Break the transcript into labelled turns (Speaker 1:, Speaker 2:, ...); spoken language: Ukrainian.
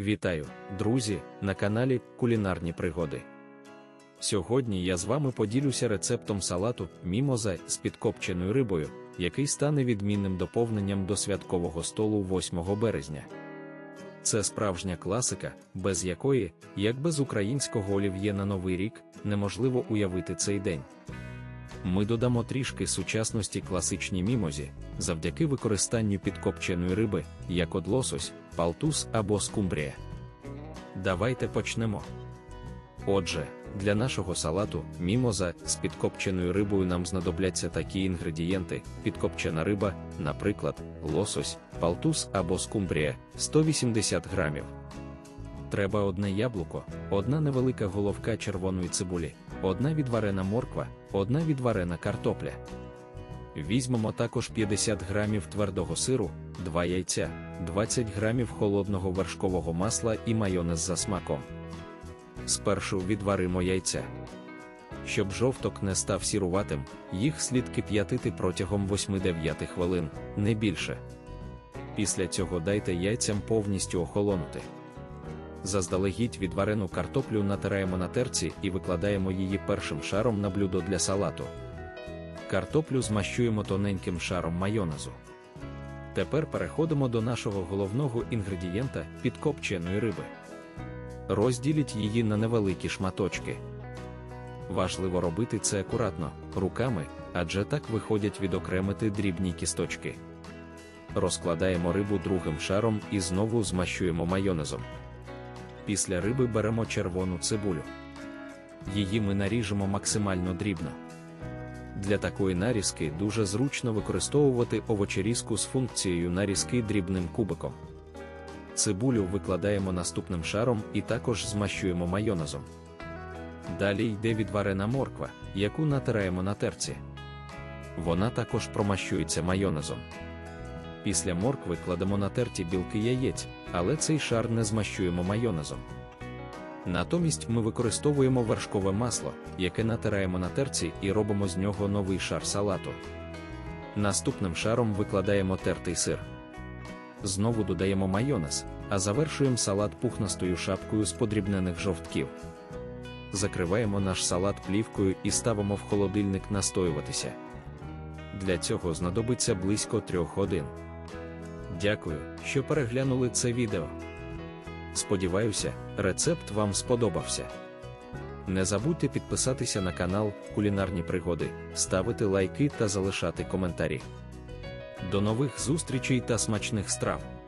Speaker 1: Вітаю, друзі, на каналі Кулінарні Пригоди. Сьогодні я з вами поділюся рецептом салату мімоза з підкопченою рибою, який стане відмінним доповненням до святкового столу 8 березня. Це справжня класика, без якої, як без українського олів'є на Новий рік, неможливо уявити цей день. Ми додамо трішки сучасності класичній мімозі завдяки використанню підкопченої риби, як от лосось, палтус або скумбрія. Давайте почнемо. Отже, для нашого салату мімоза з підкопченою рибою нам знадобляться такі інгредієнти: підкопчена риба, наприклад, лосось, палтус або скумбрія 180 грамів. Треба одне яблуко, одна невелика головка червоної цибулі, одна відварена морква, одна відварена картопля. Візьмемо також 50 грамів твердого сиру, 2 яйця, 20 грамів холодного вершкового масла і майонез за смаком. Спершу відваримо яйця. Щоб жовток не став сіруватим, їх слід кип'ятити протягом 8-9 хвилин, не більше. Після цього дайте яйцям повністю охолонути. Заздалегідь відварену картоплю натираємо на терці і викладаємо її першим шаром на блюдо для салату. Картоплю змащуємо тоненьким шаром майонезу. Тепер переходимо до нашого головного інгредієнта підкопченої риби. Розділіть її на невеликі шматочки. Важливо робити це акуратно, руками, адже так виходять відокремити дрібні кісточки. Розкладаємо рибу другим шаром і знову змащуємо майонезом. Після риби беремо червону цибулю. Її ми наріжемо максимально дрібно. Для такої нарізки дуже зручно використовувати овочерізку з функцією нарізки дрібним кубиком. Цибулю викладаємо наступним шаром і також змащуємо майонезом. Далі йде відварена морква, яку натираємо на терці. Вона також промащується майонезом. Після моркви кладемо на терті білки яєць, але цей шар не змащуємо майонезом. Натомість ми використовуємо вершкове масло, яке натираємо на терці і робимо з нього новий шар салату. Наступним шаром викладаємо тертий сир. Знову додаємо майонез, а завершуємо салат пухнастою шапкою з подрібнених жовтків. Закриваємо наш салат плівкою і ставимо в холодильник настоюватися. Для цього знадобиться близько 3 годин. Дякую, що переглянули це відео. Сподіваюся, рецепт вам сподобався. Не забудьте підписатися на канал Кулінарні Пригоди, ставити лайки та залишати коментарі. До нових зустрічей та смачних страв!